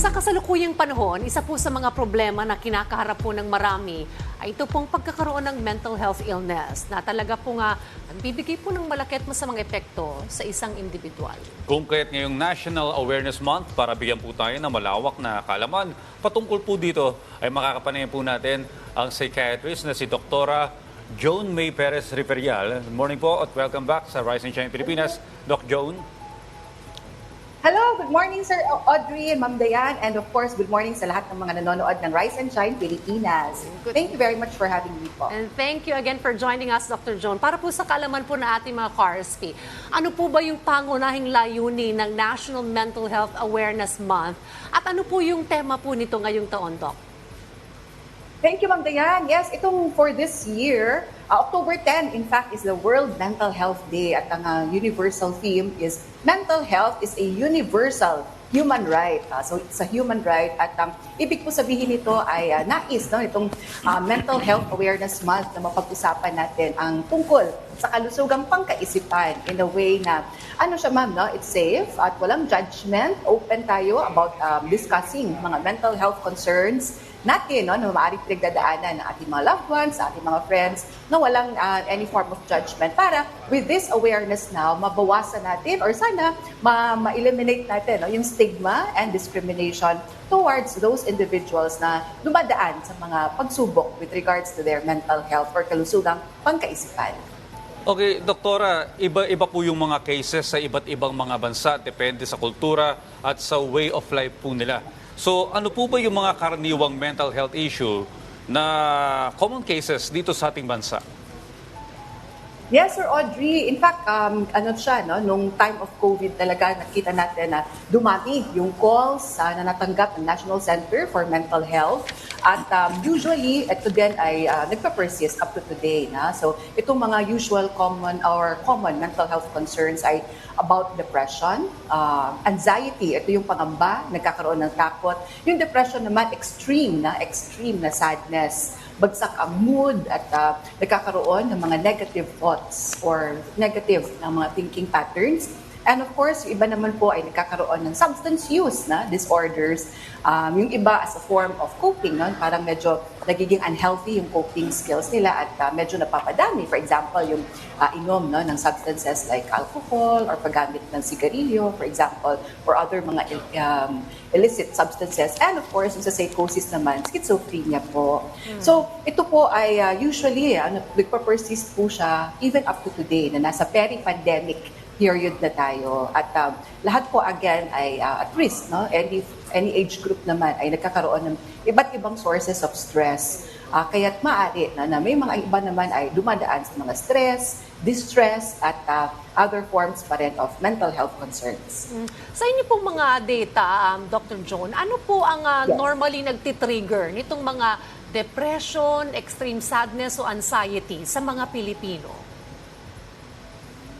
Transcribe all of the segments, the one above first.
Sa kasalukuyang panahon, isa po sa mga problema na kinakaharap po ng marami ay ito pong pagkakaroon ng mental health illness na talaga po nga nagbibigay po ng malaki at masamang epekto sa isang individual. Kung kaya't ngayong National Awareness Month, para bigyan po tayo ng malawak na kalaman, patungkol po dito ay makakapanayan po natin ang psychiatrist na si Doktora Joan May Perez Riverial. Good morning po at welcome back sa Rise and Shine Pilipinas. Doc Joan. Hello, good morning Sir Audrey and Ma'am Dayan and of course good morning sa lahat ng mga nanonood ng Rise and Shine Pilipinas. Good Thank you very much for having me po. And thank you again for joining us, Dr. Joan. Para po sa kalaman po na ating mga KARSP, ano po ba yung pangunahing layunin ng National Mental Health Awareness Month? At ano po yung tema po nito ngayong taon, Doc? Thank you Ma'am Dayan. Yes, itong for this year, uh, October 10 in fact is the World Mental Health Day at ang uh, universal theme is mental health is a universal human right. Uh, so it's a human right at ang ibig po sabihin nito ay uh, nais no itong uh, Mental Health Awareness Month na mapag-usapan natin ang tungkol sa kalusugang pangkaisipan in a way na ano siya ma'am no it's safe at walang judgment open tayo about um, discussing mga mental health concerns natin no na maaaring pinagdadaanan ng ating mga loved ones, ating mga friends na walang uh, any form of judgment para with this awareness now mabawasan natin or sana ma- ma-eliminate natin no, yung stigma and discrimination towards those individuals na dumadaan sa mga pagsubok with regards to their mental health or kalusugang pangkaisipan. Okay, Doktora, iba-iba po yung mga cases sa iba't ibang mga bansa, depende sa kultura at sa way of life po nila. So ano po ba yung mga karaniwang mental health issue na common cases dito sa ating bansa? Yes, Sir Audrey. In fact, um, ano siya, no, nung time of COVID talaga, nakita natin na dumami yung calls uh, na natanggap ng National Center for Mental Health. At um, usually, ito din ay uh, nagpa-persist up to today. Na? So, itong mga usual common or common mental health concerns ay about depression, uh, anxiety, ito yung pangamba, nagkakaroon ng takot. Yung depression naman, extreme na, extreme na sadness bagsak ang mood at uh, nagkakaroon ng mga negative thoughts or negative na mga thinking patterns. And of course, yung iba naman po ay nagkakaroon ng substance use na disorders. Um, yung iba as a form of coping, no? parang medyo nagiging unhealthy yung coping skills nila at uh, medyo napapadami. For example, yung uh, inom no, ng substances like alcohol or paggamit ng sigarilyo, for example, or other mga um, illicit substances. And of course, yung sa psychosis naman, schizophrenia po. So, ito po ay uh, usually, ano, nagpa-persist po siya even up to today na nasa peri-pandemic period na tayo. At um, lahat po again ay uh, at risk, no? Any, any age group naman ay nagkakaroon ng iba't ibang sources of stress. Uh, kaya't maaari na, na may mga iba naman ay dumadaan sa mga stress, distress, at uh, other forms pa rin of mental health concerns. Sa inyo pong mga data, um, Dr. Joan, ano po ang uh, Yes. normally nagtitrigger nitong mga depression, extreme sadness o anxiety sa mga Pilipino?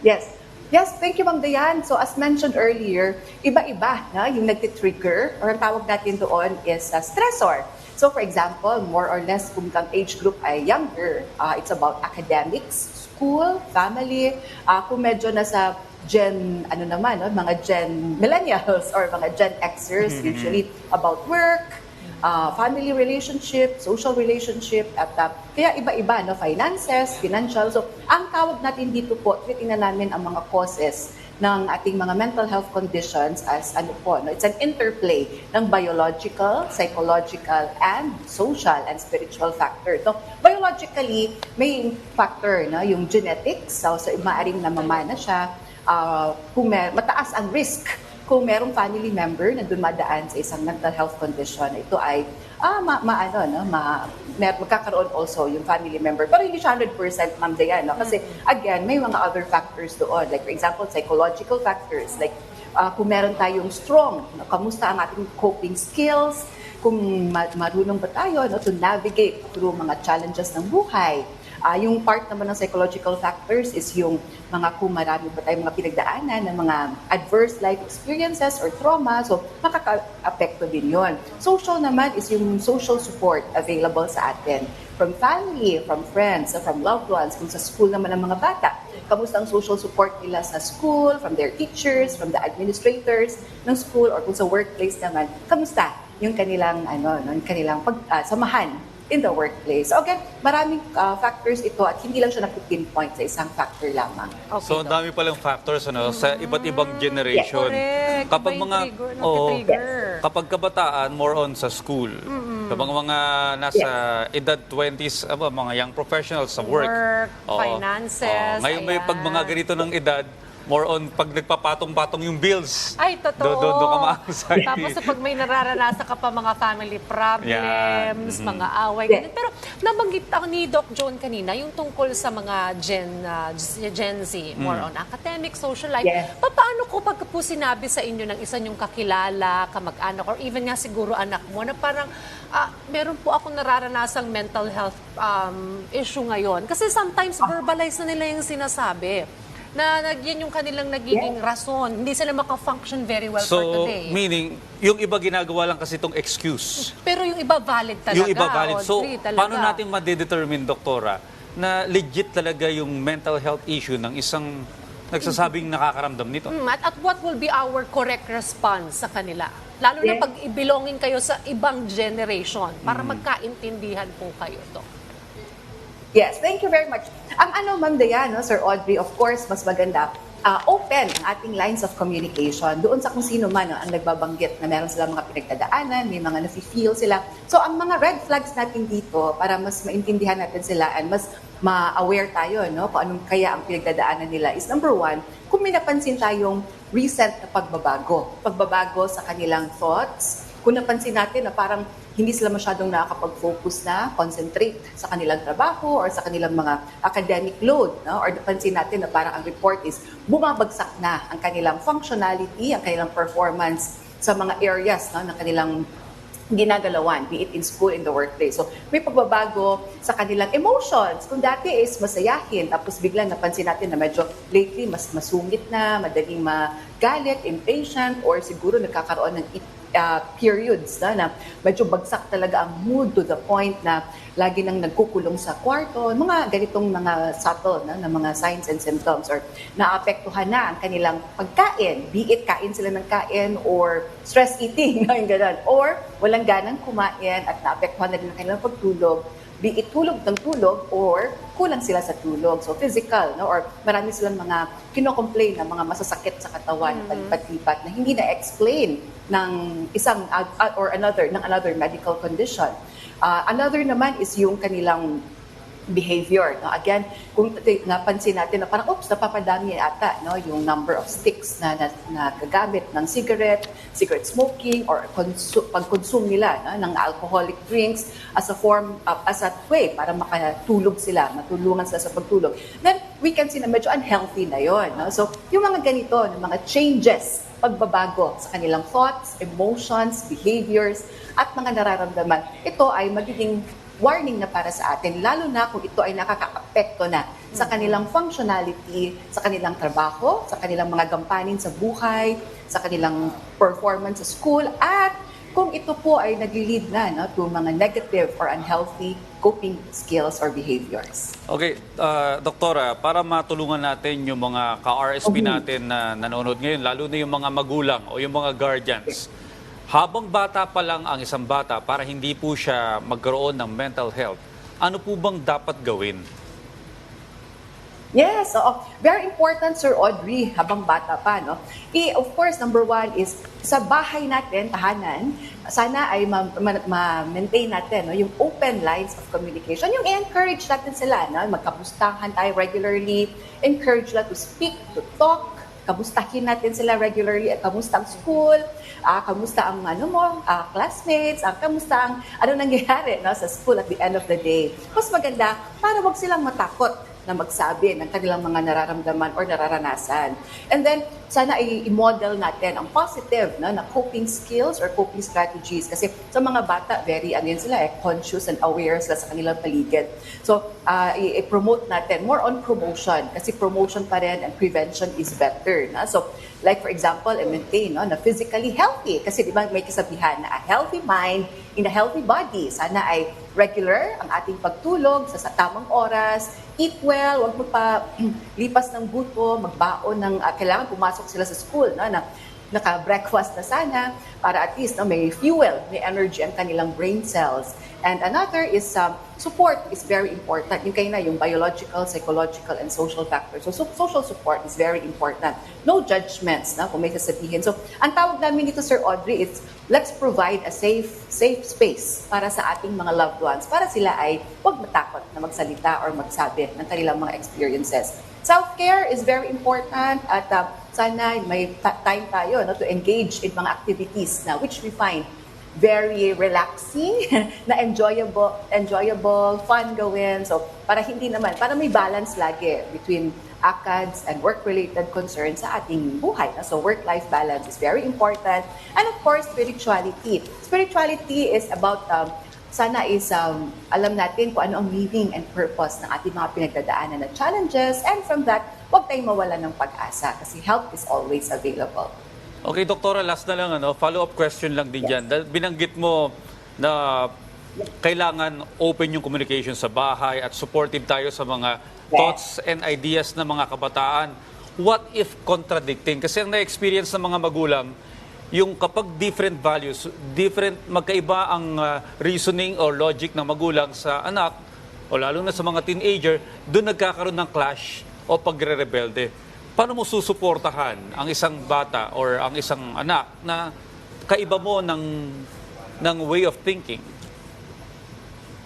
Yes. Yes, thank you, Ma'am Dayan. So as mentioned earlier, iba-iba na yung nagtitrigger or ang tawag natin doon is uh, stressor. So for example, more or less kung ang age group ay younger, uh, it's about academics, school, family. Uh, kung medyo nasa Gen, ano naman, no? mga Gen millennials or mga Gen Xers, usually about work, uh, family relationship, social relationship, at uh, kaya iba-iba, no? finances, financial. So, ang tawag natin dito po, titingnan namin ang mga causes ng ating mga mental health conditions as ano po, no? it's an interplay ng biological, psychological, and social and spiritual factor. So, biologically, may factor, no? yung genetics, so, so maaaring namamana siya, uh, kung may, mataas ang risk kung merong family member na dumadaan sa isang mental health condition, ito ay ah, ma, ma ano, no, ma, mer, magkakaroon also yung family member. Pero hindi siya 100% ma'am Dayan, no? Kasi again, may mga other factors doon. Like for example, psychological factors. Like ah, kung meron tayong strong, no, kamusta ang ating coping skills, kung ma- marunong ba tayo no, to navigate through mga challenges ng buhay. Ah, yung part naman ng psychological factors is yung mga kung marami pa tayong mga pinagdaanan ng mga adverse life experiences or trauma, so makaka-apekto din yon. Social naman is yung social support available sa atin from family, from friends, from loved ones, kung sa school naman ng mga bata. kamusta ang social support nila sa school, from their teachers, from the administrators ng school, or kung sa workplace naman, kamusta yung kanilang, ano, no, yung kanilang pag, ah, samahan in the workplace. So again, maraming ah, factors ito at hindi lang siya napipinpoint sa isang factor lamang. Okay, So, ang dami palang factors ano, sa iba't ibang generation. Correct. Kapag Iba yung mga trigger, oo, nagtitrigger. kapag kabataan more on sa school. Kapag mga nasa edad 20s, aba, mga young professionals sa work. Work, Oo. finances, Oo. Ngayon may pag mga ayan. ganito ng edad, more on pag nagpapatong-patong yung bills. Ay, totoo. Do, do, do ka ma-anxiety. Tapos sa pag may nararanasan ka pa mga family problems, Yan. mga away, Yeah. ganyan. Pero nabanggit ako ni Doc John kanina, yung tungkol sa mga Gen, uh, Gen Z, more on academic, social life. Yeah. Pa- Paano ko pag po sinabi sa inyo ng isa nyong kakilala, kamag-anak, or even nga siguro anak mo, na parang ah, meron po akong nararanasang mental health um, issue ngayon. Kasi sometimes verbalize na nila yung sinasabi na yan yung kanilang nagiging rason. Hindi sila maka-function very well for So, today. meaning, yung iba ginagawa lang kasi itong excuse. Pero yung iba valid talaga. yung iba valid. So, Audrey, talaga. paano natin ma-determine, doktora, na legit talaga yung mental health issue ng isang nagsasabing nakakaramdam nito? Mm, at, at what will be our correct response sa kanila? Lalo na Yeah. pag ibilongin kayo sa ibang generation para Mm. magkaintindihan po kayo to. Yes, thank you very much. Ang ano, Ma'am Dayan, no, Sir Audrey, of course, mas maganda, ah, open ang ating lines of communication doon sa kung sino man no, ang nagbabanggit na meron sila mga pinagdadaanan, may mga nafe-feel sila. So, ang mga red flags natin dito, para mas maintindihan natin sila and mas ma-aware tayo no, kung anong kaya ang pinagdadaanan nila is number one, kung may napansin tayong recent na pagbabago. Pagbabago sa kanilang thoughts, kung napansin natin na parang hindi sila masyadong nakakapag-focus na, concentrate sa kanilang trabaho or sa kanilang mga academic load. No? Or napansin natin na parang ang report is bumabagsak na ang kanilang functionality, ang kanilang performance sa mga areas no, ng kanilang ginagalawan, be it in school, in the workplace. So, may pagbabago sa kanilang emotions. Kung dati is masayahin, tapos bigla napansin natin na medyo lately mas masungit na, madaling magalit, impatient, or siguro nagkakaroon ng uh, periods na, na medyo bagsak talaga ang mood to the point na lagi nang nagkukulong sa kwarto, mga ganitong mga subtle na, na mga signs and symptoms or naapektuhan na ang kanilang pagkain, be it kain sila ng kain or stress eating, yung ganun. or walang ganang kumain at naapektuhan na din ang kanilang pagtulog, be it tulog ng tulog or kulang sila sa tulog. So physical, no? or marami silang mga kino-complain na mga masasakit sa katawan, palipat-lipat na hindi na-explain ng isang uh, or another, ng another medical condition. Uh, another naman is yung kanilang behavior. No? Again, kung napansin natin na parang, oops, napapadami ata no? yung number of sticks na, na, na gagamit ng cigarette, cigarette smoking, or consu- pag-consume nila no? ng alcoholic drinks as a form, uh, as a way para makatulog sila, matulungan sila sa pagtulog. Then, we can see na medyo unhealthy na yon. No? So, yung mga ganito, ng mga changes, pagbabago sa kanilang thoughts, emotions, behaviors, at mga nararamdaman, ito ay magiging warning na para sa atin, lalo na kung ito ay nakaka-apekto na sa kanilang functionality, sa kanilang trabaho, sa kanilang mga gampanin sa buhay, sa kanilang performance sa school, at kung ito po ay nag-lead na no, to mga negative or unhealthy coping skills or behaviors. Okay, ah, doktora, para matulungan natin yung mga ka-RSP natin na nanonood ngayon, lalo na yung mga magulang o yung mga guardians, habang bata pa lang ang isang bata para hindi po siya magkaroon ng mental health, ano po bang dapat gawin? Yes, oo. Very important, Sir Audrey, habang bata pa, no? I, of course, number one is sa bahay natin, tahanan, sana ay ma- ma- ma-maintain natin no? yung open lines of communication. Yung encourage natin sila, no? magkamustahan tayo regularly, encourage sila to speak, to talk, kamustahin natin sila regularly at kamusta ang school, ah, kamusta ang ano mo, ah, classmates, ah, kamusta ang ano nangyayari no, sa school at the end of the day. Mas maganda para wag silang matakot na magsabi ng kanilang mga nararamdaman or nararanasan. And then, sana i-model natin ang positive no, na coping skills or coping strategies. Kasi sa mga bata, very ano yun sila, eh, conscious and aware sila sa kanilang paligid. So, i- i-promote natin, more on promotion. Kasi promotion pa rin and prevention is better. Na? So, Like for example, i-maintain no, na physically healthy. Kasi di ba may kasabihan na a healthy mind in a healthy body. Sana ay regular ang ating pagtulog sa, sa tamang oras, eat well, huwag magpa lipas ng buto, magbaon ng, ah, kailangan pumasok sila sa school, no, na naka-breakfast na sana para at least no, may fuel, may energy ang kanilang brain cells. And another is um, support is very important. Yung kayo na, yung biological, psychological, and social factors. So, so- social support is very important. No judgments na kung may sasabihin. So, ang tawag namin dito, Sir Audrey, is let's provide a safe safe space para sa ating mga loved ones para sila ay huwag matakot na magsalita or magsabi ng kanilang mga experiences. Self-care is very important at uh, sana may time tayo no, to engage in mga activities na which we find very relaxing, na enjoyable, enjoyable, fun gawin. So, para hindi naman, para may balance lagi between ACADS and work-related concerns sa ating buhay. So, work-life balance is very important. And of course, spirituality. Spirituality is about um, sana is um, alam natin kung ano ang meaning and purpose ng ating mga pinagdadaanan na challenges and from that, huwag tayong mawala ng pag-asa kasi help is always available. Okay, Doktora, last na lang, ano, follow-up question lang din dyan. Dahil Binanggit mo na kailangan open yung communication sa bahay at supportive tayo sa mga thoughts and ideas ng mga kabataan. What if contradicting? Kasi ang na-experience ng mga magulang, yung kapag different values, different, magkaiba ang uh, reasoning or logic ng magulang sa anak, o lalo na sa mga teenager, doon nagkakaroon ng clash o pagre-rebelde. Paano mo susuportahan ang isang bata or ang isang anak na kaiba mo ng, ng way of thinking?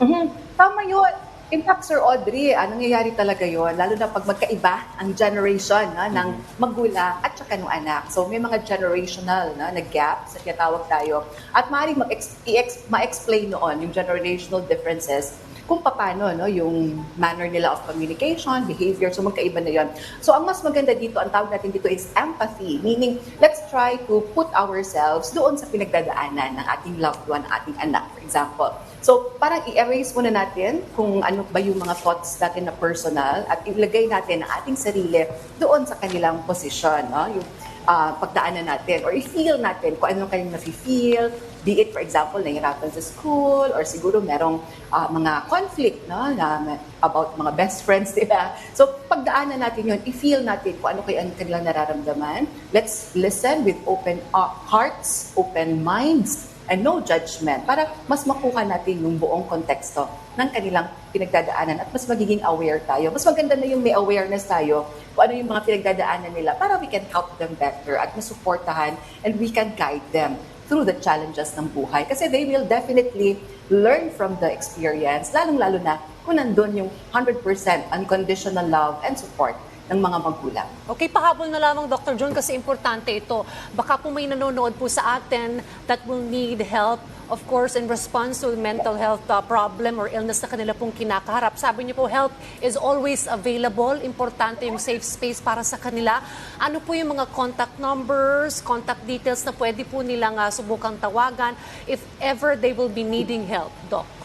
Mhm. Tama yun. In fact, Sir Audrey, anong nangyayari talaga yon lalo na pag magkaiba ang generation no, ng magulang at saka ng anak. So may mga generational no, na gap sa tinatawag tayo at maaaring mag-ex- i-ex- ma-explain noon yung generational differences kung paano no, yung manner nila of communication, behavior, so magkaiba na yon. So ang mas maganda dito, ang tawag natin dito is empathy, meaning let's try to put ourselves doon sa pinagdadaanan ng ating loved one, ating anak, for example. So, parang i-erase muna natin kung ano ba yung mga thoughts natin na personal at ilagay natin ang ating sarili doon sa kanilang posisyon, no? Yung ah, pagdaanan natin or i-feel natin kung anong kanilang nafe-feel, be it, for example, nahihirapan sa school or siguro merong ah, mga conflict, no? Na, about mga best friends nila. So, pagdaanan natin yun, i-feel natin kung ano kayo ang kanilang nararamdaman. Let's listen with open uh, hearts, open minds, and no judgment para mas makuha natin yung buong konteksto ng kanilang pinagdadaanan at mas magiging aware tayo. Mas maganda na yung may awareness tayo kung ano yung mga pinagdadaanan nila para we can help them better at masuportahan and we can guide them through the challenges ng buhay. Kasi they will definitely learn from the experience, lalong-lalo na kung nandun yung 100% unconditional love and support ng mga magulang. Okay, pahabol na lamang Dr. John kasi importante ito. Baka po may nanonood po sa atin that will need help of course in response to mental health uh, problem or illness na kanila pong kinakaharap. Sabi niyo po help is always available. Importante yung safe space para sa kanila. Ano po yung mga contact numbers, contact details na pwede po nilang uh, subukang tawagan if ever they will be needing help, Doc?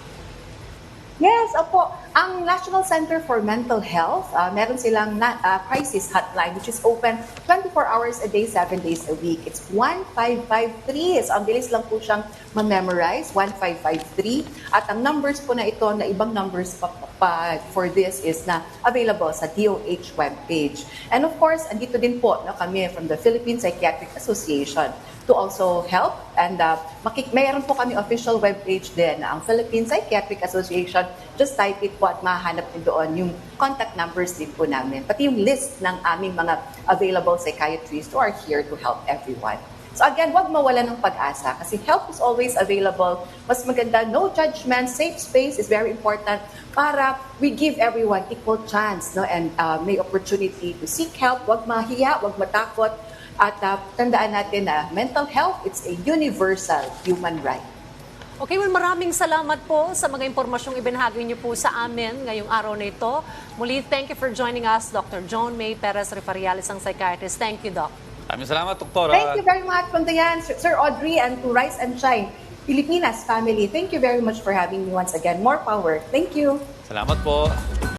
Yes, opo. Ang National Center for Mental Health, ah, meron silang na, ah, crisis hotline which is open 24 hours a day, 7 days a week. It's 1553. So, ang bilis lang po siyang ma-memorize, 1553. At ang numbers po na ito, na ibang numbers pa, pa for this is na available sa DOH webpage. And of course, andito din po no, kami from the Philippine Psychiatric Association to also help. And uh, makik- mayroon po kami official webpage din, ang Philippine Psychiatric Association. Just type it po at mahanap niyo doon yung contact numbers din po namin. Pati yung list ng aming mga available psychiatrists who are here to help everyone. So again, wag mawala ng pag-asa kasi help is always available. Mas maganda, no judgment, safe space is very important para we give everyone equal chance no and uh, may opportunity to seek help. Wag mahiya, wag matakot. At uh, tandaan natin na mental health, it's a universal human right. Okay, well, maraming salamat po sa mga impormasyong ibinahagi niyo po sa amin ngayong araw na ito. Muli, thank you for joining us, Dr. Joan May Perez Refariales, ang psychiatrist. Thank you, Doc. Maraming salamat, Doktora. Thank you very much, Pantayan, Sir Sir Audrey, and to Rise and Shine, Filipinas family. Thank you very much for having me once again. More power. Thank you. Salamat po.